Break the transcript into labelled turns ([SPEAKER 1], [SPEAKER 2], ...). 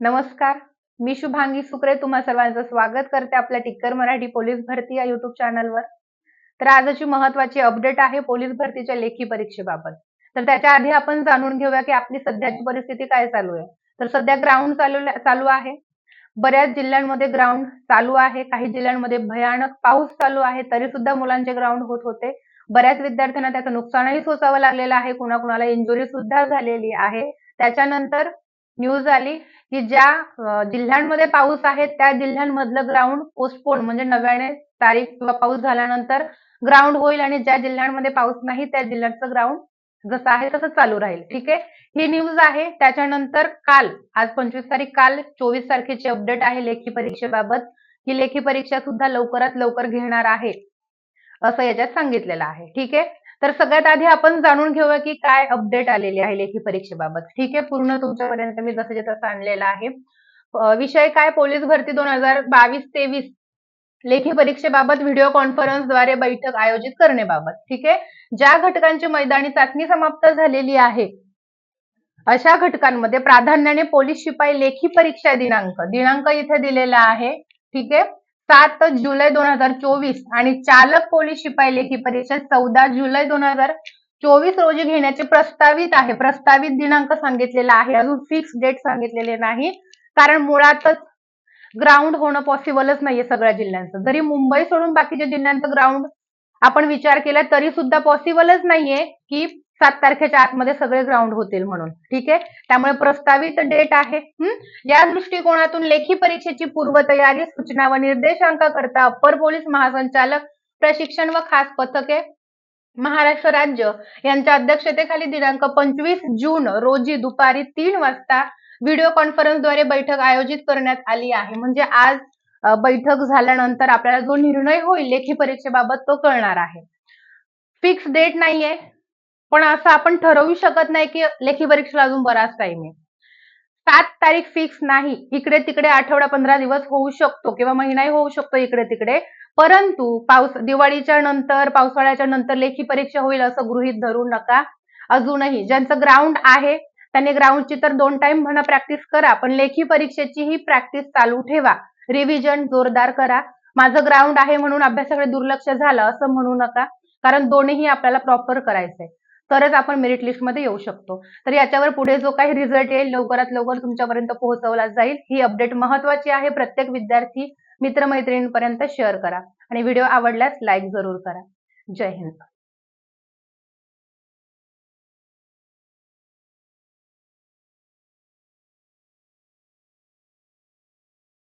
[SPEAKER 1] नमस्कार मी शुभांगी सुक्रे तुम्हा सर्वांचं स्वागत करते आपल्या टिक्कर मराठी पोलीस भरती या युट्यूब चॅनलवर तर आजची महत्वाची अपडेट आहे पोलीस भरतीच्या लेखी परीक्षेबाबत. तर त्याच्या आधी आपण जाणून घेऊया की आपली सध्याची परिस्थिती काय चालू आहे. तर सध्या ग्राउंड चालू चालू आहे. बऱ्याच जिल्ह्यांमध्ये ग्राउंड चालू आहे काही जिल्ह्यांमध्ये भयानक पाऊस चालू आहे तरी सुद्धा मुलांचे ग्राउंड होत होते. बऱ्याच विद्यार्थ्यांना त्याचं नुकसानही सोसावं लागलेलं आहे कुणाकुणाला इंजुरी सुद्धा झालेली आहे. त्याच्यानंतर न्यूज आली की ज्या जिल्ह्यांमध्ये पाऊस आहे त्या जिल्ह्यांमधलं ग्राउंड पोस्टपोन म्हणजे नव्याने तारीख किंवा पाऊस झाल्यानंतर ग्राउंड होईल आणि ज्या जिल्ह्यांमध्ये पाऊस नाही त्या जिल्ह्याचं ग्राउंड जसं आहे तसं चालू राहील. ठीक आहे? ही न्यूज आहे. त्याच्यानंतर काल आज पंचवीस तारीख काल चोवीस तारखेची अपडेट आहे लेखी परीक्षेबाबत. ही लेखी परीक्षा सुद्धा लवकरात लवकर घेणार आहे असं याच्यात सांगितलेलं आहे. ठीक आहे? तर सगळ्यात आधी आपण जाणून घेऊया की काय अपडेट आलेले आहे लेखी परीक्षेबाबत. ठीक आहे? पूर्ण तुमच्यापर्यंत मी जसं तसं आणलेलं आहे. विषय काय? पोलीस भरती दोन हजार बावीस तेवीस लेखी परीक्षेबाबत व्हिडिओ कॉन्फरन्सद्वारे बैठक आयोजित करण्याबाबत. ठीक आहे? ज्या घटकांची मैदानी चाचणी समाप्त झालेली आहे अशा घटकांमध्ये प्राधान्याने पोलीस शिपाई लेखी परीक्षा दिनांक दिनांक इथे दिलेला आहे. ठीक आहे? सात जुलै दोन हजार चोवीस आणि चालक पोलीस शिपाई लेखी परीक्षा चौदा जुलै दोन हजार चोवीस रोजी घेण्याचे प्रस्तावित आहे. प्रस्तावित दिनांक सांगितलेला आहे. अजून फिक्स डेट सांगितलेले नाही. कारण मुळातच ग्राउंड होणं पॉसिबलच नाहीये सगळ्या जिल्ह्यांचं. जरी मुंबई सोडून बाकीच्या जिल्ह्यांचं ग्राउंड आपण विचार केला तरी सुद्धा पॉसिबलच नाहीये की सात तारखेच्या आतमध्ये सगळे ग्राउंड होतील म्हणून. ठीक आहे? त्यामुळे प्रस्तावित डेट आहे. या दृष्टिकोनातून लेखी परीक्षेची पूर्वतयारी सूचना व निर्देशांकाकरता अप्पर पोलीस महासंचालक प्रशिक्षण व खास पथके महाराष्ट्र राज्य यांच्या अध्यक्षतेखाली दिनांक पंचवीस जून रोजी दुपारी तीन वाजता व्हिडिओ कॉन्फरन्सद्वारे बैठक आयोजित करण्यात आली आहे. म्हणजे आज बैठक झाल्यानंतर आपल्याला जो निर्णय होईल लेखी परीक्षेबाबत तो कळणार आहे. फिक्स डेट नाहीये पण असं आपण ठरवू शकत नाही की लेखी परीक्षेला अजून बराच टाइम आहे. सात तारीख फिक्स नाही इकडे तिकडे आठवडा पंधरा दिवस होऊ शकतो किंवा महिनाही होऊ शकतो इकडे तिकडे परंतु पाऊस दिवाळीच्या नंतर पावसाळ्याच्या नंतर लेखी परीक्षा होईल असं गृहीत धरू नका. अजूनही ज्यांचं ग्राउंड आहे त्यांनी ग्राउंडची तर दोन टाइम म्हणा प्रॅक्टिस करा पण लेखी परीक्षेची ही प्रॅक्टिस चालू ठेवा. रिव्हिजन जोरदार करा. माझं ग्राउंड आहे म्हणून अभ्यासाकडे दुर्लक्ष झालं असं म्हणू नका कारण दोन्ही आपल्याला प्रॉपर करायचंय. तरच आपण मेरिट लिस्टमध्ये येऊ शकतो. तर याच्यावर पुढे जो काही रिझल्ट येईल लवकरात लवकर तुमच्यापर्यंत पोहोचवला जाईल. ही अपडेट महत्वाची आहे. प्रत्येक विद्यार्थी मित्रमैत्रिणींपर्यंत शेअर करा. आणि व्हिडिओ आवडल्यास लाईक जरूर करा. जय हिंद.